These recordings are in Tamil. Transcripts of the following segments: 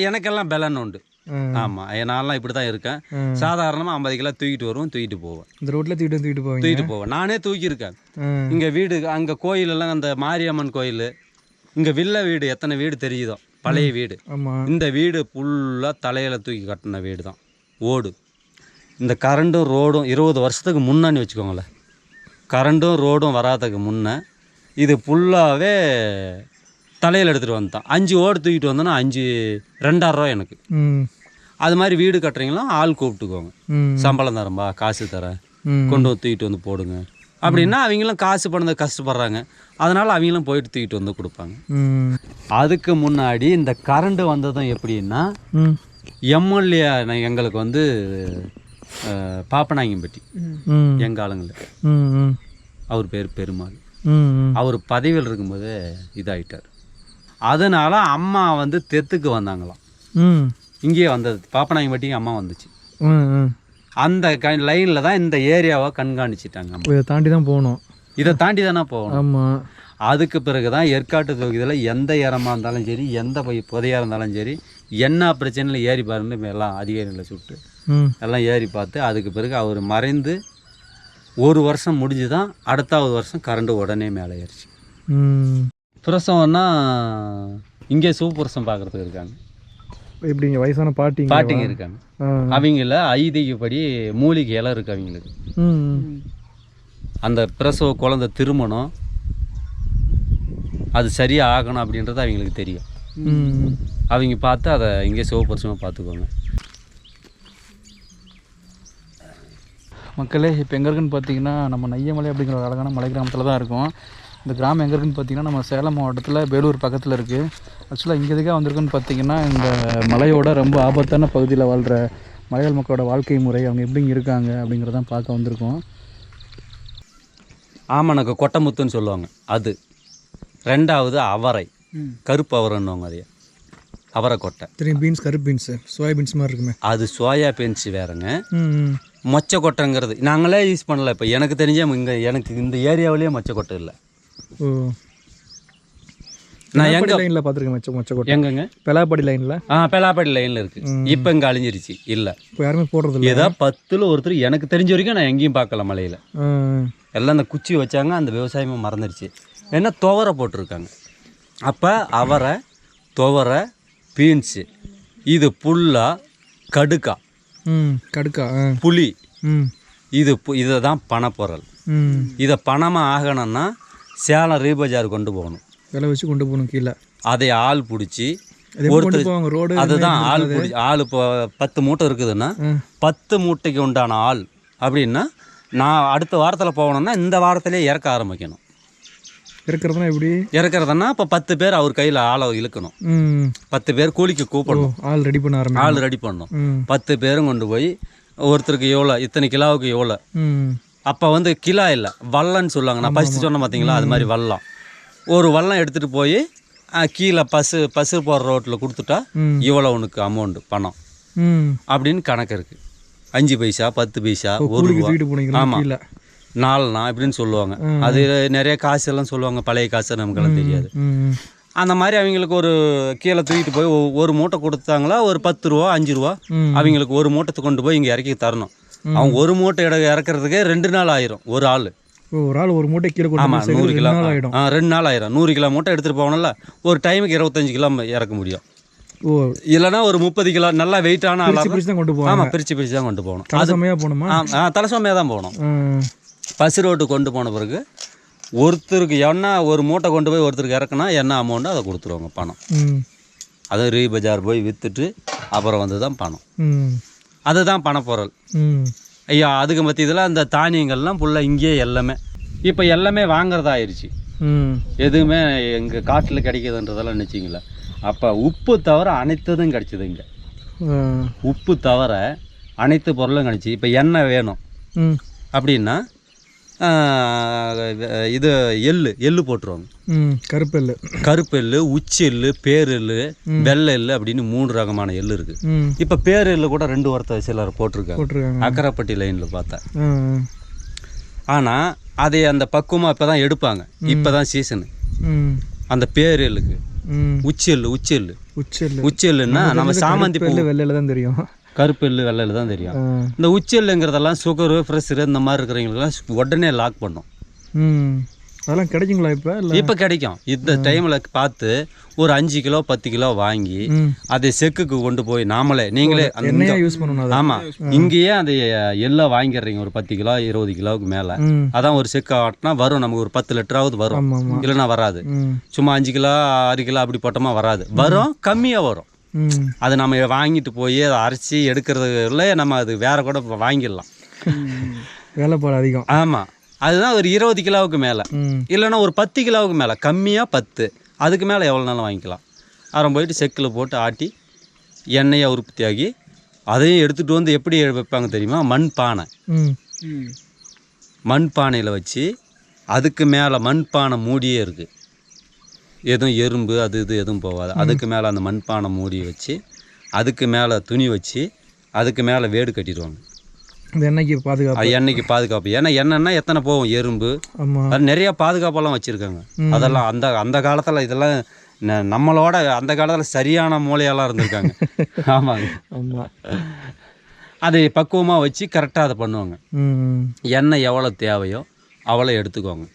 எனக்கெல்லாம் பலன் உண்டு. ம். ஆமாம் நான்லாம் இப்படி தான் இருக்கேன். ம். சாதாரணமாக ஐம்பது கிலோ தூக்கிட்டு வருவேன் தூக்கிட்டு போவேன் இந்த ரோட்டில் தூக்கிட்டு தூக்கிட்டு போவீங்க? தூக்கிட்டு போவேன் நானே தூக்கியிருக்கேன். இங்கே வீடு அங்கே கோயிலெல்லாம் அந்த மாரியம்மன் கோயில் இங்கே வில்ல வீடு எத்தனை வீடு தெரியுதோ? பழைய வீடு. இந்த வீடு ஃபுல்லாக தலையில் தூக்கி கட்டின வீடு தான் ஓடு. இந்த கரண்டும் ரோடும் இருபது வருஷத்துக்கு முன்னாடி வச்சுக்கோங்களேன். கரண்டும் ரோடும் வராததுக்கு முன்னே இது ஃபுல்லாகவே தலையில் எடுத்துகிட்டு வந்துட்டான். அஞ்சு ஓடு தூக்கிட்டு வந்தோன்னா அஞ்சு ரெண்டாயிரரூவா எனக்கு. அது மாதிரி வீடு கட்டுறீங்களா? ஆள் கூப்பிட்டுக்கோங்க. சம்பளம் தரம்பா காசு தரேன். ம். கொண்டு வந்து தூக்கிட்டு வந்து போடுங்க. அப்படின்னா அவங்களும் காசு பண்ணது கஷ்டப்படுறாங்க. அதனால் அவங்களும் போயிட்டு தூக்கிட்டு வந்து கொடுப்பாங்க. அதுக்கு முன்னாடி இந்த கரண்ட் வந்ததும் எப்படின்னா எம்எல்ஏ எங்களுக்கு வந்து பாப்பநாயகம்பட்டி. எங்கள் ஆளுங்களுக்கு அவர் பேர் பெருமாள். அவர் பதவியில் இருக்கும்போது இதாயிட்டார். அதனால் அம்மா வந்து தெத்துக்கு வந்தாங்களாம். இங்கேயே வந்தது. பாப்பநாயகம்பட்டிக்கு அம்மா வந்துச்சு. அந்த க லைனில் தான் இந்த ஏரியாவை கண்காணிச்சிட்டாங்க இதை தாண்டி தான் போகணும். இதை தாண்டி தானே போகணும். ஆமாம் அதுக்கு பிறகு தான் ஏற்காட்டு தொகுதியில் எந்த இடமா இருந்தாலும் சரி எந்த புதையாக இருந்தாலும் சரி என்ன பிரச்சனையில் ஏறி பாருன்னு எல்லாம் அதிகாரிகளை சுட்டு எல்லாம் ஏறி பார்த்து அதுக்கு பிறகு அவர் மறைந்து ஒரு வருஷம் முடிஞ்சு தான் அடுத்தாவது வருஷம் கரண்ட் உடனே மேலே ஏறிச்சு. பிரசவம்னா இங்கே சுவப்புரசம் பார்க்குறதுக்கு இருக்காங்க. எப்படிங்க வயசான பாட்டிங்க பாட்டிங்க இருக்காங்க. அவங்கள ஐதீகப்படி மூலிகை இலை இருக்கு அவங்களுக்கு. அந்த பிரசவ குழந்தை திருமணம் அது சரியாக ஆகணும் அப்படின்றது அவங்களுக்கு தெரியும். அவங்க பார்த்து அதை இங்கே சிவபரிசமாக பார்த்துக்கோங்க. மக்களே இப்போ எங்கே இருக்குன்னு பார்த்தீங்கன்னா நம்ம நையமலை அப்படிங்கிற ஒரு அழகான மலை கிராமத்தில் தான் இருக்கோம். இந்த கிராமம் எங்கே இருக்குன்னு பார்த்தீங்கன்னா நம்ம சேலம் மாவட்டத்தில் வேலூர் பக்கத்தில் இருக்குது ஆக்சுவலாக இங்கே எதுக்காக வந்திருக்குன்னு பார்த்தீங்கன்னா இந்த மலையோட ரொம்ப ஆபத்தான பகுதியில் வாழ்கிற மலையாள மக்களோட வாழ்க்கை முறை அவங்க எப்படி இருக்காங்க அப்படிங்கிறதான் பார்க்க வந்திருக்கோம். ஆமணக்கு கொட்டமுத்துன்னு சொல்லுவாங்க. அது. ரெண்டாவது அவரை. கருப்பு அவரைன்னுவாங்க அதைய. அவரை கொட்டை. தெரியும் பீன்ஸ் கருப்பு பீன்ஸு. சோயா பீன்ஸ் மாதிரி இருக்குமே. அது சோயா பீன்ஸ் வேறங்க. மொச்சை கொட்டைங்கிறது. நாங்களே யூஸ் பண்ணல இப்போ. எனக்கு தெரிஞ்ச இங்கே எனக்கு இந்த ஏரியாவிலேயே மொச்சை கொட்டை இல்லை. ஓ. நான் எங்க லைனில் பார்த்துருக்கேன் மச்ச மொச்சக்கோட்டை எங்கங்க? பெலாப்பாடி லைனில் ஆ பெலாப்பேட்டை லைனில் இருக்குது இப்போ இங்கே அழிஞ்சிருச்சு. இல்லை. இப்போ யாருமே போடுறது இல்லை ஏதோ பத்தில் ஒருத்தர் எனக்கு தெரிஞ்ச வரைக்கும் நான் எங்கேயும் பார்க்கல மலையில். எல்லாம் அந்த குச்சி வச்சாங்க அந்த விவசாயமும் மறந்துடுச்சு என்ன துவரை போட்டிருக்காங்க. அப்போ அவரை துவரை பீன்ஸு இது புல்லாக கடுக்கா. கடுக்கா புளி. இது இதை தான் பணப்பொருள் இதை பணமாக ஆகணும்னா சேலம் ரீபஜார் கொண்டு போகணும். விலை வச்சு கொண்டு போகணும் கீழே. அதை ஆள் பிடிச்சி ரோடு அதுதான் ஆள் பிடிச்சி ஆள் இப்போ பத்து மூட்டை இருக்குதுன்னா. பத்து மூட்டைக்கு உண்டான ஆள் அப்படின்னா நான் அடுத்த வாரத்தில் போகணும்னா இந்த வாரத்திலே இறக்க ஆரம்பிக்கணும். இருக்கிறதுனா எப்படி? இறக்குறதுன்னா இப்போ பத்து பேர் அவர் கையில் ஆளை இழுக்கணும். பத்து பேர் கூலிக்கு கூப்பிடணும். ஆள் ரெடி பண்ண ஆரம்பி ஆள் ரெடி பண்ணணும். பத்து பேரும் கொண்டு போய் ஒருத்தருக்கு எவ்வளோ இத்தனை கிலோவுக்கு எவ்வளோ. அப்போ வந்து கிலோ இல்லை வல்லன்னு சொல்லுவாங்க. நான் ஃபஸ்ட்டு சொன்னேன் பார்த்தீங்களா அது மாதிரி வல்லம் ஒரு வல்லம் எடுத்துகிட்டு போய் கீழே பசு பசு போகிற ரோட்டில் கொடுத்துட்டா. இவ்வளோ உனக்கு அமௌண்ட்டு பணம். அப்படின்னு கணக்கு இருக்குது அஞ்சு பைசா பத்து பைசா ஒரு ஆமாம் நாலுனா இப்படின்னு சொல்லுவாங்க. அது நிறைய காசு எல்லாம் சொல்லுவாங்க. பழைய காசு நமக்கெல்லாம் தெரியாது. அந்த மாதிரி அவங்களுக்கு ஒரு கீழே தூக்கிட்டு போய் ஒரு மூட்டை கொடுத்தாங்களா? ஒரு பத்து ரூபா அஞ்சு ரூபா. அவங்களுக்கு ஒரு மூட்டத்தை கொண்டு போய் இங்கே இறக்கி தரணும். அவங்க ஒரு மூட்டை இட இறக்குறதுக்கே ரெண்டு நாள் ஆயிரும் ஒரு ஆள். ஒரு ஆள் ஒரு மூட்டை கீழே கொண்டு ஆமாம் நூறு கிலோ. ஆகிடும் ஆ ரெண்டு நாள் ஆயிரும். நூறு கிலோ மூட்டை எடுத்துகிட்டு போகணும்ல ஒரு டைமுக்கு இருபத்தஞ்சு கிலோ இறக்க முடியும். ஓ. இல்லைன்னா ஒரு முப்பது கிலோ நல்லா வெயிட்டான ஆளாக பிரிச்சு தான் கொண்டு போவாங்க. ஆமாம் பிரித்து பிரித்து தான் கொண்டு போகணும். தலசமையாக போகணுமா? ஆ தலைசுமையாக தான் போகணும். பஸ் ரோட்டு கொண்டு போன பிறகு ஒருத்தருக்கு என்ன ஒரு மூட்டை கொண்டு போய் ஒருத்தருக்கு இறக்குனா என்ன அமௌண்ட்டோ அதை கொடுத்துருவாங்க பணம். அது ரீ பஜார் போய் விற்றுட்டு அப்புறம் வந்து தான் பணம் அதுதான் பணப்பொருள் ஐயா அதுக்கு மத்தியதில் அந்த தானியங்கள்லாம் ஃபுல்லாக இங்கேயே எல்லாமே. இப்போ எல்லாமே வாங்குறதா ஆயிடுச்சு ம். எதுவுமே எங்கள் காட்டில் கிடைக்குதுன்றதெல்லாம் நினச்சிங்களேன் அப்போ உப்பு தவிர அனைத்ததும் கிடச்சிது இங்கே. உப்பு தவிர அனைத்து பொருளும் கிடச்சி. இப்போ எண்ணெய் வேணும். அப்படின்னா இது எள்ளு எள்ளு போட்டுருவாங்க. ம் கருப்பெல்லு கருப்பு எள்ளு உச்சி எள்ளு பேரெள்ளு வெள்ளை எள்ளு அப்படின்னு மூணு ரகமான எள்ளு இருக்கு. இப்போ பேரெள்ளு கூட ரெண்டு வார்த்தை சிலர் போட்டிருக்காங்க. அக்கரைப்பட்டி லைனில் பார்த்தேன் ஆனால் அதை அந்த பக்குவமாக இப்போ தான் எடுப்பாங்க இப்போ தான் சீசனு அந்த பேரெள்ளுக்கு ம். உச்சி எள்ளு உச்சி எள்ளு. உச்சல் உச்செல்லுன்னா நம்ம சாமந்தி பூ. வெள்ளையில தான் தெரியும். கருப்பு எள்ளு வெள்ளையில் தான் தெரியும். இந்த உச்செல்லுங்கிறதெல்லாம் சுகரு ப்ரெஷரு இந்த மாதிரி இருக்கிறவங்களுக்குலாம் உடனே லாக் பண்ணும். அதெல்லாம் கிடைக்குங்களா இப்போ? இப்போ கிடைக்கும். இந்த டைமில் பார்த்து ஒரு அஞ்சு கிலோ பத்து கிலோ வாங்கி அதை செக்குக்கு கொண்டு போய் நாமளே நீங்களே அந்த யூஸ் பண்ணணும் அதை. ஆமாம் இங்கேயே அந்த எல்லாம் வாங்கிடுறீங்க ஒரு பத்து கிலோ இருபது கிலோவுக்கு மேலே. அதான் ஒரு செக்கு ஆட்டினா வரும் நமக்கு ஒரு பத்து லிட்டராவது வரும். இல்லைன்னா வராது. சும்மா அஞ்சு கிலோ ஆறு கிலோ அப்படி போட்டோமா வராது. வரும் கம்மியாக வரும். அது நம்ம வாங்கிட்டு போய் அதை அரைச்சி எடுக்கிறதுல நம்ம அது வேற கூட வாங்கிடலாம். வேலைப்பாடு அதிகம். ஆமாம் அதுதான் ஒரு இருபது கிலோவுக்கு மேலே. இல்லைன்னா ஒரு பத்து கிலோவுக்கு மேலே. கம்மியாக பத்து. அதுக்கு மேலே எவ்வளோ நாளும் வாங்கிக்கலாம். அப்புறம் போயிட்டு செக்கில் போட்டு ஆட்டி எண்ணெயை உற்பத்தி ஆகி அதையும் எடுத்துகிட்டு வந்து எப்படி வைப்பாங்க தெரியுமா? மண் பானை. மண் பானையில் வச்சு அதுக்கு மேலே மண் பானை மூடியே இருக்குது எதுவும் எறும்பு அது இது எதுவும் போகாது. அதுக்கு மேலே அந்த மண் பானை மூடி வச்சு அதுக்கு மேலே துணி வச்சு அதுக்கு மேலே வேடு கட்டிடுவாங்க. எண்ணெய்க்கு பாதுகாப்பு? எண்ணெய்க்கு பாதுகாப்பு? ஏன்னா எண்ணெய்னா எத்தனை போகும்? எறும்பு. அது நிறைய பாதுகாப்பெல்லாம் வச்சுருக்காங்க. அதெல்லாம் அந்த அந்த காலத்தில் இதெல்லாம் ந- நம்மளோட அந்த காலத்தில் சரியான மூளையெல்லாம் இருந்திருக்காங்க. ஆமாங்க. ஆமாம் அதை பக்குவமாக வச்சு கரெக்டாக அதை பண்ணுவாங்க. எண்ணெய் எவ்வளோ தேவையோ அவ்வளோ எடுத்துக்குவாங்க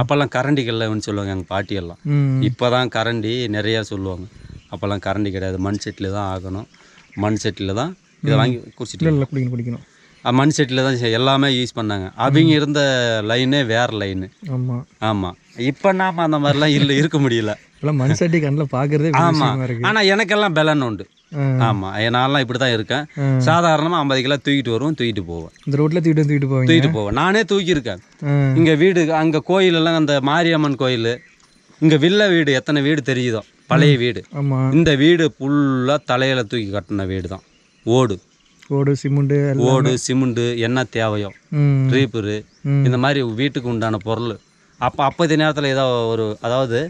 அப்போல்லாம் கரண்டிகள்லன்னு சொல்லுவாங்க எங்கள் பாட்டியெல்லாம். இப்போ தான் கரண்டி நிறையா சொல்லுவாங்க. அப்போல்லாம் கரண்டி கிடையாது. மண் செட்டில் தான் ஆகணும். மண் செட்டில் தான் இதை வாங்கி குடிச்சிட்டு குடிக்கணும் குடிக்கணும். மண் செட்டில் தான் எல்லாமே யூஸ் பண்ணாங்க. அவங்க இருந்த லைனே வேறு லைனு ஆமாம் ஆமாம் இப்போ நாம அந்த மாதிரிலாம் இல்லை இருக்க முடியல. இப்போலாம் மண் சட்டி கண்ணில் பார்க்குறதே ஆமாம் ஆனால் எனக்கெல்லாம் பலன் உண்டு. ஆமாம் நான்லாம் இப்படி தான் இருக்கேன். சாதாரணமாக ஐம்பது கிலோ தூக்கிட்டு வருவேன் தூக்கிட்டு போவேன் இந்த ரோட்டில் தூக்கிட்டு தூக்கிட்டு போவீங்க? தூக்கிட்டு போவேன் நானே தூக்கியிருக்கேன். இங்கே வீடு அங்கே கோயிலெல்லாம் அந்த மாரியம்மன் கோயில். இங்கே வில்ல வீடு எத்தனை வீடு தெரியுதோ? பழைய வீடு. இந்த வீடு ஃபுல்லாக தலையில் தூக்கி கட்டின வீடு தான் ஓடு ஓடு எல்லாம். ஓடு சிமெண்ட்டு என்ன தேவையோ. ட்ரீப்பரு. இந்த மாதிரி வீட்டுக்கு உண்டான பொருள். அப்போ அப்போதைய நேரத்தில் ஏதோ ஒரு அதாவது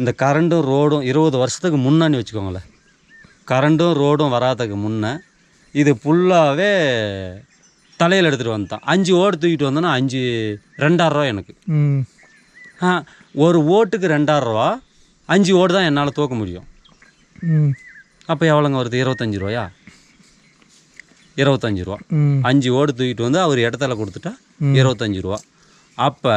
இந்த கரண்டும் ரோடும் இருபது வருஷத்துக்கு முன்னாடி வச்சுக்கோங்களேன். கரண்டும் ரோடும் வராததுக்கு முன்னே இது ஃபுல்லாகவே தலையில் எடுத்துகிட்டு வந்துட்டான். அஞ்சு ஓடு தூக்கிட்டு வந்தோன்னா அஞ்சு ரெண்டாயிரரூவா எனக்கு. ஆ ஒரு ஓட்டுக்கு ரெண்டாயிரரூவா அஞ்சு ஓடு தான் என்னால் தூக்க முடியும். அப்போ எவ்வளோங்க வருது? இருபத்தஞ்சி ரூபாயா? இருபத்தஞ்சி ரூபா. அஞ்சு ஓடு தூக்கிட்டு வந்து அவர் இடத்துல கொடுத்துட்டா இருபத்தஞ்சி ரூபா. அப்போ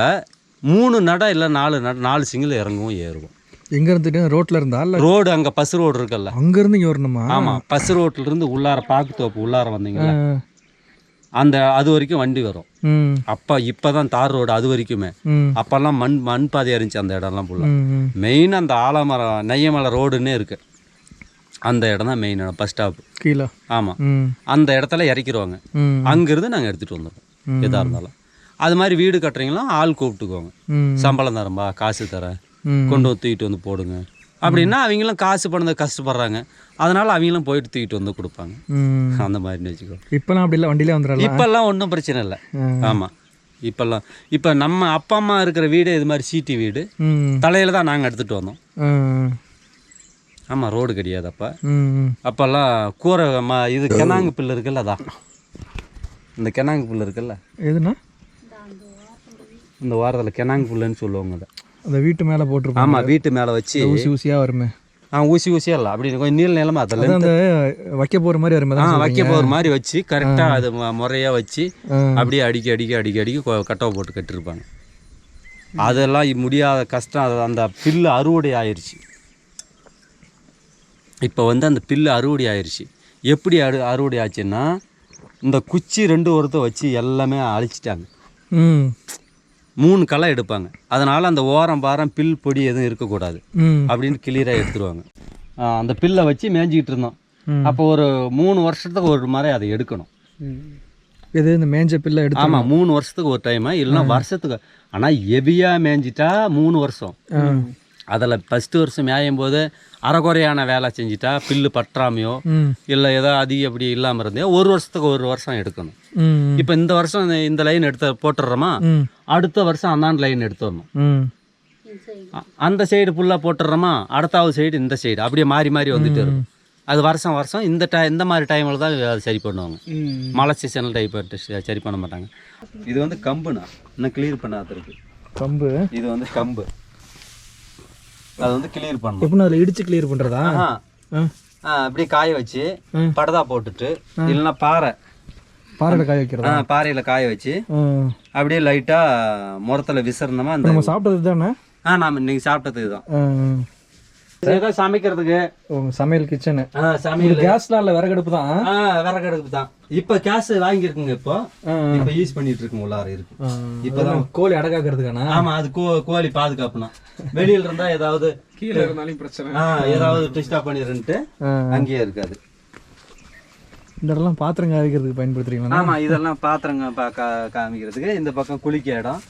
மூணு நடை இல்லை நாலு நட நாலு சிங்கிள் இறங்கவும் ஏறுவோம். எங்கே இருந்துட்டு ரோட்டில் இருந்தா? இல்லை ரோடு அங்கே பஸ் ரோடு இருக்குல்ல. அங்கேருந்து இங்கே வரணுமா? ஆமாம் பஸ் ரோட்லேருந்து உள்ளார பாக்கு தோப்பு உள்ளார வந்தீங்களா ஆ. அந்த அது வரைக்கும் வண்டி வரும். அப்போ இப்போ தான் தார் ரோடு அது வரைக்குமே. அப்போல்லாம் மண் மண் பாதையாக இருந்துச்சு அந்த இடம்லாம் ம் மெயின் அந்த ஆலமரம் நெய்யமலை ரோடுன்னே இருக்குது அந்த இடம் தான் மெயின் இடம் பஸ் ஸ்டாப் கீழே. ஆமாம் அந்த இடத்துல இறக்கிடுவாங்க அங்கேருந்து நாங்கள் எடுத்துகிட்டு வந்துடுவோம் எதாக இருந்தாலும். அது மாதிரி வீடு கட்டுறீங்களா? ஆள் கூப்பிட்டுக்கோங்க ம். சம்பளம் தரம்பா காசு தரேன். கொண்டு வந்து தூக்கிட்டு வந்து போடுங்க. அப்படின்னா அவங்களும் காசு பண்ணது கஷ்டப்படுறாங்க. அதனால அவங்களும் போயிட்டு தூக்கிட்டு வந்து கொடுப்பாங்க. அந்த மாதிரி வச்சுக்கோ இப்போலாம் அப்படி இல்லை வண்டியிலே வந்துடலாம். இப்போல்லாம் ஒன்றும் பிரச்சனை இல்லை. ஆமாம் இப்போல்லாம் இப்போ நம்ம அப்பா அம்மா இருக்கிற வீடு இது மாதிரி சீட்டி வீடு தலையில் தான் நாங்கள் எடுத்துகிட்டு வந்தோம். ஆமாம் ரோடு கிடையாது அப்போ. அப்போல்லாம் கூரை ம இது கெனாங்கு பில்லு இருக்குல்ல அதான் இந்த கெனாங்கு புல் இருக்குல்ல? எதுனா இந்த வாரத்தில் கெனாங்கு புல்லுன்னு சொல்லுவாங்க அதை. அந்த வீட்டு மேலே போட்டிருப்போம் ஆமாம் வீட்டு மேலே வச்சு. ஊசி ஊசியாக வருமே. ஆ ஊசி ஊசியாக இல்லை அப்படி கொஞ்சம் நீள நிலமா அதில் அந்த வைக்க போகிற மாதிரி வருமே ஆ வைக்க போகிற மாதிரி வச்சு கரெக்டாக அது முறையாக வச்சு. அப்படியே அடிக்கி அடிக்கி அடிக்கி அடிக்கி கட்டவை போட்டு கட்டிருப்பாங்க. அதெல்லாம் முடியாத கஷ்டம் அது அந்த பில்லு அறுவடை ஆயிருச்சு. இப்போ வந்து அந்த பில்லு அறுவடை ஆயிருச்சு. எப்படி அறு அறுவடை ஆச்சுன்னா இந்த குச்சி ரெண்டு ஒருத்த வச்சு எல்லாமே அழிச்சிட்டாங்க. மூணு களை எடுப்பாங்க. அதனால் அந்த ஓரம் பாரம் பில் பொடி எதுவும் இருக்கக்கூடாது. அப்படின்னு கிளியராக எடுத்துருவாங்க. அந்த பில்லை வச்சு மேய்ஞ்சிக்கிட்டு இருந்தோம். அப்போ ஒரு மூணு வருஷத்துக்கு ஒரு மாதிரி அதை எடுக்கணும். இது இந்த மேஞ்ச பிள்ளை எடுத்து ஆமாம் மூணு வருஷத்துக்கு ஒரு டைம் இல்லைன்னா வருஷத்துக்கு. ஆனால் எபியாக மேய்ஞ்சிட்டா மூணு வருஷம். அதில் ஃபஸ்ட்டு வருஷம் மேயும் போது அறகுறையான வேலை செஞ்சிட்டா பில்லு பற்றாமையோ இல்லை ஏதோ அதிகம் அப்படி இல்லாமல் இருந்தே ஒரு வருஷத்துக்கு ஒரு வருஷம் எடுக்கணும். இப்போ இந்த வருஷம் இந்த- லைன் எடுத்து போட்டுடுறோமா? அடுத்த வருஷம் அந்தாண்டு லைன் எடுத்துடணும் அந்த சைடு ஃபுல்லாக போட்டுடுறோமா? அடுத்தாவது சைடு இந்த சைடு அப்படியே மாறி மாறி வந்துட்டு இருக்கும். அது வருஷம் வருஷம் இந்த டை இந்த மாதிரி டைமில் தான் அது சரி பண்ணுவாங்க. மழை சீசனில் டைப் சரி பண்ண மாட்டாங்க. இது வந்து கம்புண்ணா. இன்னும் கிளியர் பண்ணாத இருக்கு. கம்பு? இது வந்து கம்பு. அது வந்து கிளியர் பண்ணணும். எப்படின்னா அதில் இடிச்சு கிளியர் பண்ணுறதா அப்படியே காய வச்சு. படதா போட்டுட்டு இல்லைன்னா பாறை. பாறையில் காய வைக்கிறதா? பாறையில காய வச்சு. அப்படியே லைட்டா முரத்துல விசிறணுமா அந்த நம்ம சாப்பிட்டது தானே ஆ நாம இன்னைக்கு சாப்பிட்டதுக்கு தான் ஏதோ சமைக்கிறதுக்கு? சமையல் கிச்சனு சமையல். கேஸ்லாம் இல்லை விறகடுப்பு தான்? ஆ விறகு அடுப்பு தான். இப்போ கேஸ் வாங்கியிருக்குங்க இப்போ. இப்போ யூஸ் பண்ணிட்டு இருக்குங்க உள்ளார இருக்கு. இப்பதான் கோழி அடகாக்கிறதுக்கானா ஆமா அது கோ கோழி பாதுகாப்புனா. வெளியில இருந்தா ஏதாவது கீழே இருந்தாலும் பிரச்சனை. ஏதாவது டிஸ்டர்ப் பண்ணிருன்ட்டு அங்கேயே இருக்காது. இந்த இடம்லாம் பாத்திரம் காய வைக்கிறதுக்கு பயன்படுத்துறீங்களா ஆமா இதெல்லாம் பாத்திரங்க காமிக்கிறதுக்கு. இந்த பக்கம் குளிக்க இடம்.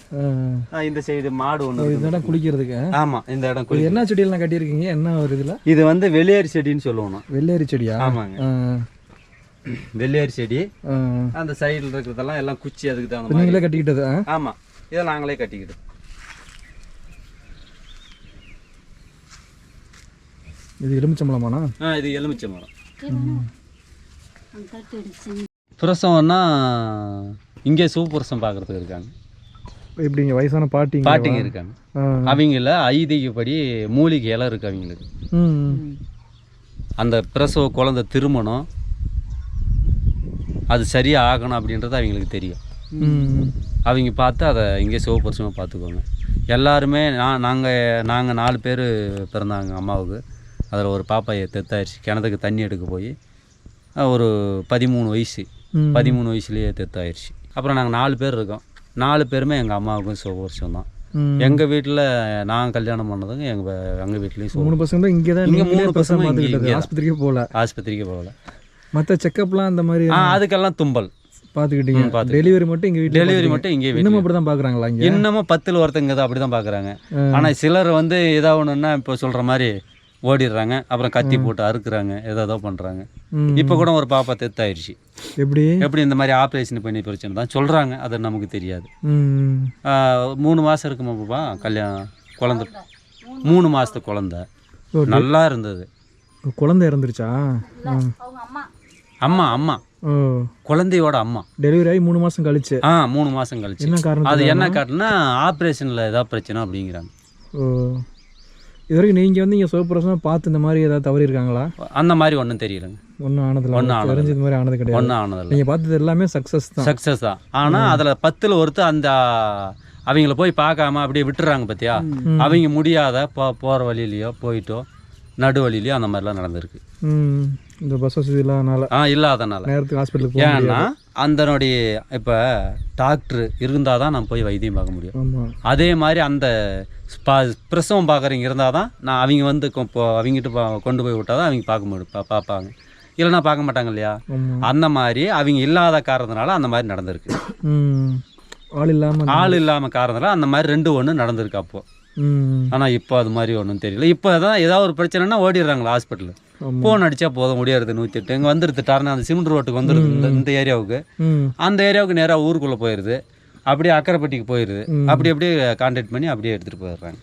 இந்த சைடு மாடு ஒண்ணு இந்த இருக்கு. இடம் குளிக்கிறதுக்கு? ஆமா இந்த இடம் குளி என்ன செடியெல்லாம் கட்டியிருக்கீங்க? என்ன ஒரு இதுல? இது வந்து வெள்ளையரி செடின்னு சொல்லுவோம். வெள்ளேரி செடியா? ஆமாங்க. ஆ, வெள்ளையரி செடி. அந்த சைடுல இருக்கிறதெல்லாம் எல்லாம் குச்சி அதுக்கு தகுந்த நீங்களே கட்டிக்கிட்டது ஆ? ஆமா. இதை நாங்களே கட்டிக்கிட்டோம். இது எலுமிச்சம்பழமாண்ணா? ஆ இது எலுமிச்சை மரம் பிரசவம்னா இங்கே சுவப்பிரசவம் பார்க்கறதுக்கு இருக்காங்க. எப்படிங்க வயசான பாட்டிங்க பாட்டிங்க இருக்காங்க. அவங்கள ஐதீகப்படி மூலிகை இலை இருக்கு அவங்களுக்கு. ம். அந்த பிரசவ குழந்தை திருமணம் அது சரியாக ஆகணும் அப்படின்றது அவங்களுக்கு தெரியும். அவங்க பார்த்து அதை இங்கே சிவபரிசமாக பார்த்துக்கோங்க. எல்லாருமே நான் நாங்கள் நாங்கள் நாலு பேர் பிறந்தாங்க அம்மாவுக்கு. அதில் ஒரு பாப்பா தெத்தாயிருச்சு கிணத்துக்கு தண்ணி எடுக்க போய் ஒரு பதிமூணு வயசு. பதிமூணு வயசுலேயே தெத்தாயிருச்சு அப்புறம் நாங்கள் நாலு பேர் இருக்கோம். நாலு பேருமே எங்கள் அம்மாவுக்கும் சிவபரிசம் தான். எங்கள் வீட்டில் நான் கல்யாணம் பண்ணதுங்க எங்கள் எங்கள் வீட்லேயும் மூணு பசங்க தான் இங்கே தான் இங்க நீங்களே மூணு பசங்க. ஆஸ்பத்திரிக்கே போகல. ஆஸ்பத்திரிக்கு போகல. மற்ற செக்கப்லாம் அந்த மாதிரி ஆ அதுக்கெல்லாம் தும்பல். பார்த்துக்கிட்டீங்க. டெலிவரி மட்டும் இங்கே வீட்டில் டெலிவரி மட்டும் இங்கே இன்னமும் அப்படி தான் பார்க்குறாங்களா இங்கே? இன்னமும் பத்தில் ஒருத்தங்க தான் அப்படி தான் பார்க்குறாங்க ஆனால் சிலர் வந்து ஏதாவதுன்னா இப்போ சொல்கிற மாதிரி ஓடிடுறாங்க. அப்புறம் கத்தி போட்டு அறுக்குறாங்க. ஏதோ பண்ணுறாங்க. இப்போ கூட ஒரு பாப்பா தெத்தாயிருச்சு எப்படி? எப்படி இந்த மாதிரி ஆப்ரேஷன் பண்ணி பிரச்சனை தான் சொல்கிறாங்க அது நமக்கு தெரியாது. மூணு மாதம் இருக்குமா பாப்பா கல்யாணம். குழந்த. மூணு மாதத்து குழந்த. நல்லா இருந்தது. குழந்தை இறந்துருச்சா. அம்மா அம்மா. குழந்தையோட அம்மா. டெலிவரி ஆகி மூணு மாதம் கழிச்சு. ஆ மூணு மாதம் கழிச்சு. என்ன காரணம் அது என்ன காட்டுனா ஆப்ரேஷனில் ஏதாவது பிரச்சனை அப்படிங்கிறாங்க. ஓ. இது வரைக்கும் நீங்கள் வந்து இங்கே சிவபிரசனம் பார்த்து இந்த மாதிரி ஏதாவது தவறி இருக்காங்களா அந்த மாதிரி ஒன்றும் தெரியலங்க. ஒன்றும் ஆனதில்ல. ஒண்ணும் ஆனதில்ல. தெரிஞ்ச இது மாதிரி ஆனது கிடையாது. ஒன்றும் ஆனதில்லை. நீங்கள் பார்த்தது எல்லாமே சக்ஸஸ் தான். சக்ஸஸ் தான். ஆனால் அதில் பத்தில் ஒருத்தர் அந்த அவங்கள போய் பார்க்காம அப்படியே விட்டுறாங்க பார்த்தியா அவங்க முடியாத போ போகிற வழியிலையோ போயிட்டோ நடு வழியிலையோ அந்த மாதிரிலாம் நடந்திருக்கு. ம். இந்த பஸ் வசதி இல்லாதனால ஆ இல்லாதனால நேரத்துக்கு ஹாஸ்பிட்டலுக்கு ஏன்னா அதனுடைய இப்போ டாக்டர் இருந்தால் தான் நம்ம போய் வைத்தியம் பார்க்க முடியும். அதே மாதிரி அந்த பா- பிரசவம் பார்க்குறவங்க இருந்தால் தான் நான் அவங்க வந்து இப்போ அவங்ககிட்ட கொண்டு போய் விட்டால் தான் அவங்க பார்க்க முடியும். பா- பார்ப்பாங்க. இல்லைன்னா பார்க்க மாட்டாங்க இல்லையா? அந்த மாதிரி அவங்க இல்லாத காரணத்தினால அந்த மாதிரி நடந்திருக்கு. ஆள் இல்லாமல் ஆள் இல்லாமல் காரணத்தினால அந்த மாதிரி ரெண்டு ஒன்று நடந்திருக்கு அப்போ. ம். ஆனால் இப்போ அது மாதிரி ஒன்றும் தெரியல. இப்போ தான் ஏதாவது ஒரு பிரச்சனைனா ஓடிடுறாங்களா ஹாஸ்பிட்டலு ஃபோன் அடித்தா போதும் முடியாது நூற்றி எட்டு. இங்கே வந்துடுது டார்னா அந்த சிமெண்ட் ரோட்டுக்கு வந்துடுது இந்த இந்த ஏரியாவுக்கு. அந்த ஏரியாவுக்கு நேராக ஊருக்குள்ளே போயிடுது அப்படியே அக்கரைப்பட்டிக்கு போயிடுது அப்படி அப்படியே கான்டாக்ட் பண்ணி அப்படியே எடுத்துகிட்டு போயிடுறாங்க.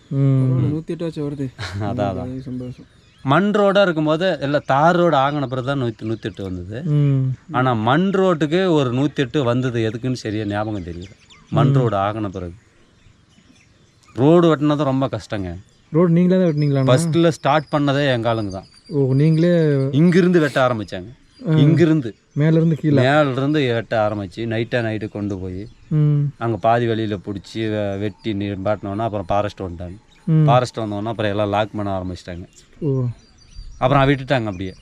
நூற்றி வருது. அதான் அதான். மண் ரோடாக இருக்கும்போது இல்லை தார் ரோடு ஆகின பிறகு தான் நூற்றி நூற்றி எட்டு வந்தது. ஆனால் மண் ரோட்டுக்கு ஒரு நூற்றி எட்டு வந்தது. எதுக்குன்னு சரியாக ஞாபகம் தெரியல. மண் ரோடு ஆகின பிறகு. ரோடு வெட்டினதும் ரொம்ப கஷ்டங்க. ரோடு நீங்களே தான் வெட்டினீங்களா ஃபஸ்ட்டில் ஸ்டார்ட் பண்ணதே எங்கள் ஆளுங்க தான். ஓ நீங்களே இங்கிருந்து வெட்ட ஆரம்பிச்சாங்க. இங்கிருந்து. மேலேருந்து கீழே. மேலிருந்து வெட்ட ஆரம்பிச்சு நைட்டாக நைட்டு கொண்டு போய் அங்கே பாதி வழியில் பிடிச்சி வெட்டி நிப்பாட்டினோன்னா அப்புறம் ஃபாரஸ்ட் வந்துட்டாங்க. ஃபாரஸ்ட் வந்தோன்னா அப்புறம் எல்லாம் லாக் பண்ண ஆரம்பிச்சிட்டாங்க. அப்புறம் விட்டுட்டாங்க அப்படியே.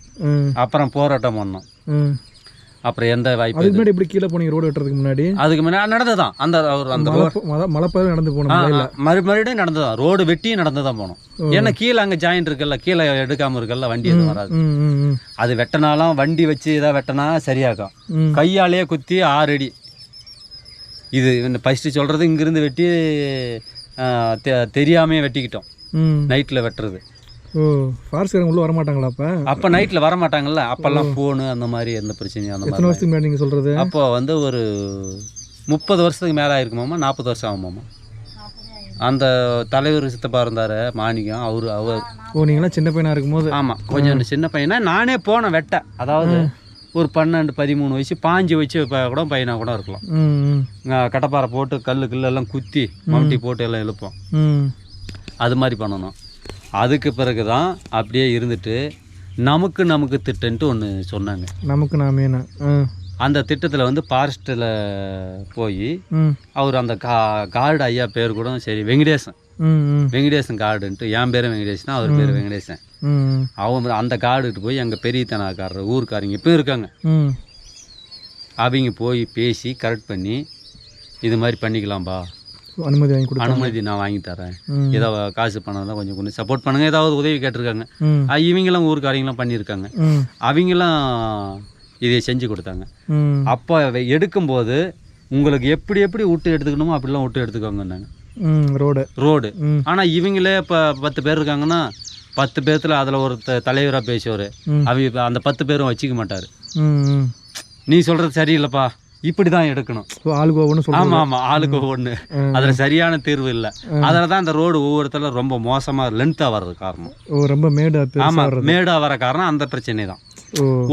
அப்புறம் போராட்டம் பண்ணோம். அப்புறம் எந்த வாய்ப்பு அதுக்கு முன்னாடி இப்படி கீழே போனீங்க ரோடு வெட்டுறதுக்கு முன்னாடி? அதுக்கு முன்னாடி நடந்ததான். அந்த ஒரு அந்த மலை ப- மலை மலைப்பாதை நடந்து மறு மறுபடியும் நடந்ததான். ரோடு வெட்டி நடந்து தான் போனோம் ஏன்னா கீழே அங்கே ஜாயின் இருக்குல்ல கீழே எடுக்காம இருக்குல்ல வண்டி எதுவும் வராது. அது வெட்டினாலும் வண்டி வச்சு ஏதாவது வெட்டினா சரியாகும். கையாலேயே குத்தி ஆறு அடி. இது ஃபஸ்ட்டு சொல்கிறது இங்கிருந்து வெட்டி தெரியாமையே வெட்டிக்கிட்டோம். நைட்டில் வெட்டுறது. ஓ ஃபாரஸ்ட்காரங்க உள்ளே வரமாட்டாங்களா அப்போ? அப்போ நைட்டில் வர மாட்டாங்கல்ல அப்போல்லாம் ஃபோனு அந்த மாதிரி எந்த பிரச்சனையும் அந்த மாதிரி வருஷத்துக்கு முன்னாடி நீங்கள் சொல்கிறது அப்போ வந்து ஒரு முப்பது வருஷத்துக்கு மேலே ஆயிருக்குமாமா நாற்பது வருஷம் ஆகுமாமா அந்த தலைவர் சித்தப்பா இருந்தார் மாணிக்கம் அவர் அவர். ஓ நீங்களாம் சின்ன பையனாக இருக்கும்போது? ஆமாம் கொஞ்சம் சின்ன பையனா நானே போனேன் வெட்ட. அதாவது ஒரு பன்னெண்டு பதிமூணு வயசு பாஞ்சு வச்சு கூட பையனாக கூட இருக்கலாம். கட்டப்பாறை போட்டு கல் கில்லு எல்லாம் குத்தி மம்டி போட்டு எல்லாம் எழுப்போம் அது மாதிரி பண்ணணும். அதுக்கு பிறகு தான் அப்படியே இருந்துட்டு நமக்கு நமக்கு திட்டன்ட்டு ஒன்று சொன்னாங்க. நமக்கு நாமேனா ஆ. அந்த திட்டத்தில் வந்து ஃபாரஸ்ட்டில் போய் அவர் அந்த கா கார்டு ஐயா பேர் கூட சரி வெங்கடேசன். வெங்கடேசன் கார்டுன்ட்டு என் பேரும் வெங்கடேசன் அவர் பேர் வெங்கடேசன். அவங்க அந்த கார்டுகிட்டு போய் எங்கள் பெரிய தனாக்காரர் ஊருக்காரங்க இப்போ இருக்காங்க. அவங்க போய் பேசி கரெக்ட் பண்ணி இது மாதிரி பண்ணிக்கலாம்பா. அனுமதி வாங்கி கொடுத்தாங்க. அனுமதி நான் வாங்கி தரேன். ஏதோ காசு பணம் தான் கொஞ்சம் கொஞ்சம் சப்போர்ட் பண்ணுங்க. ஏதாவது உதவி கேட்டிருக்காங்க. இவங்கெல்லாம் ஊருக்காரங்களாம் பண்ணியிருக்காங்க. அவங்கெல்லாம் இதை செஞ்சு கொடுத்தாங்க. அப்போ எடுக்கும்போது உங்களுக்கு எப்படி எப்படி விட்டு எடுத்துக்கணுமோ அப்படிலாம் விட்டு எடுத்துக்கோங்க ம் ரோடு. ரோடு. ஆனால் இவங்களே இப்போ பத்து பேர் இருக்காங்கன்னா பத்து பேர்த்தில் அதில் ஒரு தலைவராக பேசுவார். இப்ப அந்த பத்து பேரும் வச்சுக்க மாட்டார். நீ சொல்கிறது சரியில்லைப்பா. இப்படி தான் எடுக்கணும் ஆளுக்கு ஒவ்வொன்று சொல்லுவாங்க ஆமாம் ஆமாம் ஆளுக்கு ம். அதில் சரியான தீர்வு இல்லை. அதில் தான் அந்த ரோடு ஒவ்வொருத்தர ரொம்ப மோசமாக லென்த்தாக வர்றது காரணம். ரொம்ப மேடு பெருசா ஆமாம் மேடாக வர காரணம் அந்த பிரச்சனை தான்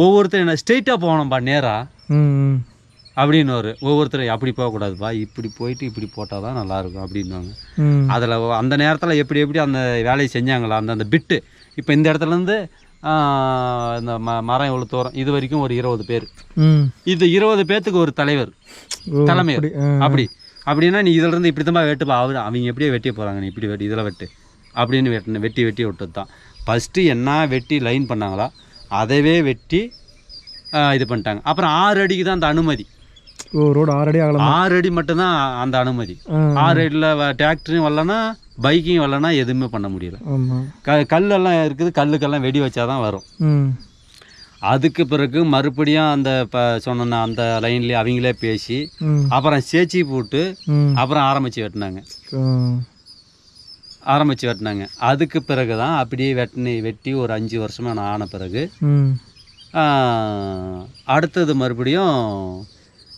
ஒவ்வொருத்தரும் என்ன ஸ்ட்ரெயிட்டாக போகணும்பா நேராக அப்படின்னு ஒரு ஒவ்வொருத்தரும் அப்படி போகக்கூடாதுப்பா இப்படி போயிட்டு இப்படி போட்டால் தான் நல்லாயிருக்கும் அப்படின்னுவாங்க ம். அதில் அந்த நேரத்தில் எப்படி எப்படி அந்த வேலையை செஞ்சாங்களா அந்த அந்த பிட்டு இப்போ இந்த இடத்துலேருந்து இந்த ம மரம் இவ்வளோ தூரம்? இது வரைக்கும் ஒரு இருபது பேர். இது இருபது பேர்த்துக்கு ஒரு தலைவர் ஓ தலைமையர். அப்படி அப்படின்னா நீ இதுல இருந்து இப்படி தான் வெட்டுப்பா அவர் அவங்க எப்படியே வெட்டிய போகிறாங்க நீ இப்படி வெட்டி இதில் வெட்டு. அப்படின்னு வெட்டின வெட்டி வெட்டி விட்டது தான் ஃபஸ்ட்டு என்ன வெட்டி லைன் பண்ணாங்களோ அதவே வெட்டி இது பண்ணிட்டாங்க. அப்புறம் ஆறு அடிக்கு தான் அந்த அனுமதி. ஓ ரோடு ஆறடி ஆகலாம் ஆறு அடி மட்டும்தான் அந்த அனுமதி. ஆறு அடியில் டிராக்டரும் வரலன்னா பைக்கையும் வரலன்னா எதுவுமே பண்ண முடியல. க கல்லெல்லாம் இருக்குது கல்லுக்கெல்லாம் வெடி வச்சா தான் வரும். அதுக்கு பிறகு மறுபடியும் அந்த இப்போ சொன்ன அந்த லைன்லேயே அவங்களே பேசி அப்புறம் சேச்சி போட்டு அப்புறம் ஆரம்பித்து வெட்டினாங்க. ஆரம்பித்து வெட்டினாங்க. அதுக்கு பிறகு தான் அப்படியே வெட்டினி வெட்டி ஒரு அஞ்சு வருஷமாக நான் ஆன பிறகு அடுத்தது மறுபடியும்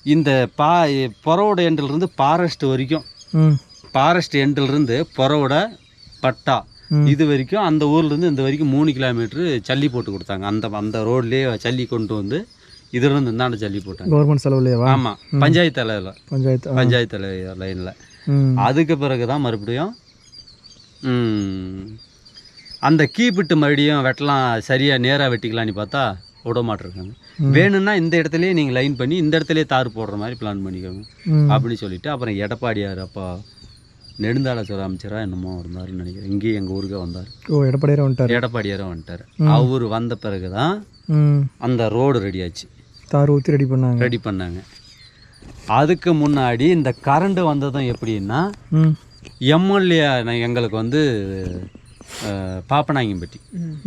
இந்த பா புறவோட எண்டிலிருந்து ஃபாரஸ்ட் வரைக்கும். ம். ஃபாரஸ்ட் எண்டிலிருந்து புறவோட பட்டா. இது வரைக்கும் அந்த ஊர்லேருந்து இந்த வரைக்கும் மூணு கிலோமீட்ரு சல்லி போட்டு கொடுத்தாங்க. அந்த அந்த ரோட்லேயே சல்லி கொண்டு வந்து இதுலேருந்து இந்தாண்ட சல்லி போட்டாங்க. கவர்மெண்ட் செலவுலையவா? ஆமாம் பஞ்சாயத்து தலைவில் பஞ்சாயத்து. பஞ்சாயத்து தலைவர் லைனில் அதுக்கு பிறகு தான் மறுபடியும் அந்த கீப்பிட்டு மறுபடியும் வெட்டலாம் சரியாக நேராக வெட்டிக்கலாம்னு பார்த்தா விட மாட்டிருக்காங்க வேணும்னா இந்த இடத்துலயே நீங்கள் லைன் பண்ணி இந்த இடத்துலயே தார் போடுற மாதிரி பிளான் பண்ணிக்கோங்க. அப்படின்னு சொல்லிட்டு அப்புறம் எடப்பாடியார் அப்பா நெடுந்தாளத்துறை அமைச்சராக என்னமோ இருந்தாருன்னு நினைக்கிறேன். இங்கேயும் எங்கள் ஊருக்கு வந்தார். ஓ எடப்பாடியார் வந்துட்டார். எடப்பாடியாரும் வந்துட்டார். அவர் வந்த பிறகு தான் அந்த ரோடு ரெடி ஆச்சு. தார் ஊற்றி ரெடி பண்ணாங்க. ரெடி பண்ணாங்க. அதுக்கு முன்னாடி இந்த கரண்ட் வந்ததும் எப்படின்னா எம்எல்ஏ எங்களுக்கு வந்து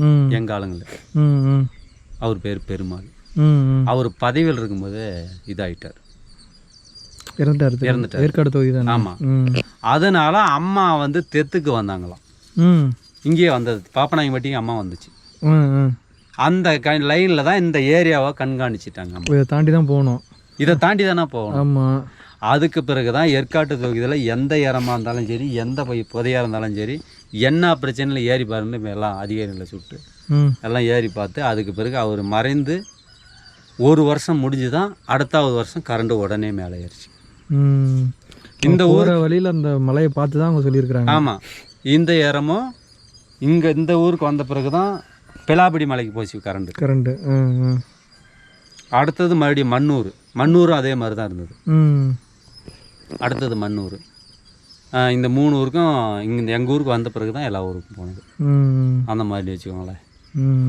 ம். எங்கள் ஆளுங்களுக்கு அவர் பேர் பெருமாள். அவர் பதவியில் இருக்கும்போது இதாயிட்டார். இறந்துட்டார் இறந்துட்டார். ஏற்காடு தொகுதி தானே? ஆமாம் அதனால அம்மா வந்து தெத்துக்கு வந்தாங்களாம். இங்கேயே வந்தது. பாப்பநாயகம்பட்டிக்கு அம்மா வந்துச்சு. அந்த க லைனில் தான் இந்த ஏரியாவை கண்காணிச்சிட்டாங்க இதை தாண்டி தான் போகணும். இதை தாண்டி தானே போகணும். ஆமாம் அதுக்கு பிறகு தான் ஏற்காட்டு தொகுதியில் எந்த இடமா இருந்தாலும் சரி எந்த புதையாக இருந்தாலும் சரி என்ன பிரச்சனையில் ஏறி பாருன்னு எல்லாம் அதிகாரிகளை சுட்டு எல்லாம் ஏறி பார்த்து அதுக்கு பிறகு அவர் மறைந்து ஒரு வருஷம் முடிஞ்சு தான் அடுத்தாவது வருஷம் கரண்ட் உடனே மேலே ஏறிச்சு. இந்த போகிற வழியில் அந்த மலையை பார்த்து தான் அவங்க சொல்லியிருக்கிறாங்க. ஆமாம் இந்த இடமும் இங்கே இந்த ஊருக்கு வந்த பிறகு தான் பிலாபடி மலைக்கு போச்சு கரண்ட் ம் அடுத்தது மறுபடியும் மண்ணூர் மண்ணூரும் அதே மாதிரி தான் இருந்தது அடுத்தது மண்ணூர் இந்த மூணு ஊருக்கும் இங்கே எங்கள் ஊருக்கு வந்த பிறகு தான் எல்லா ஊருக்கும் போனது. அந்த மாதிரி வச்சுக்கோங்களேன். ம்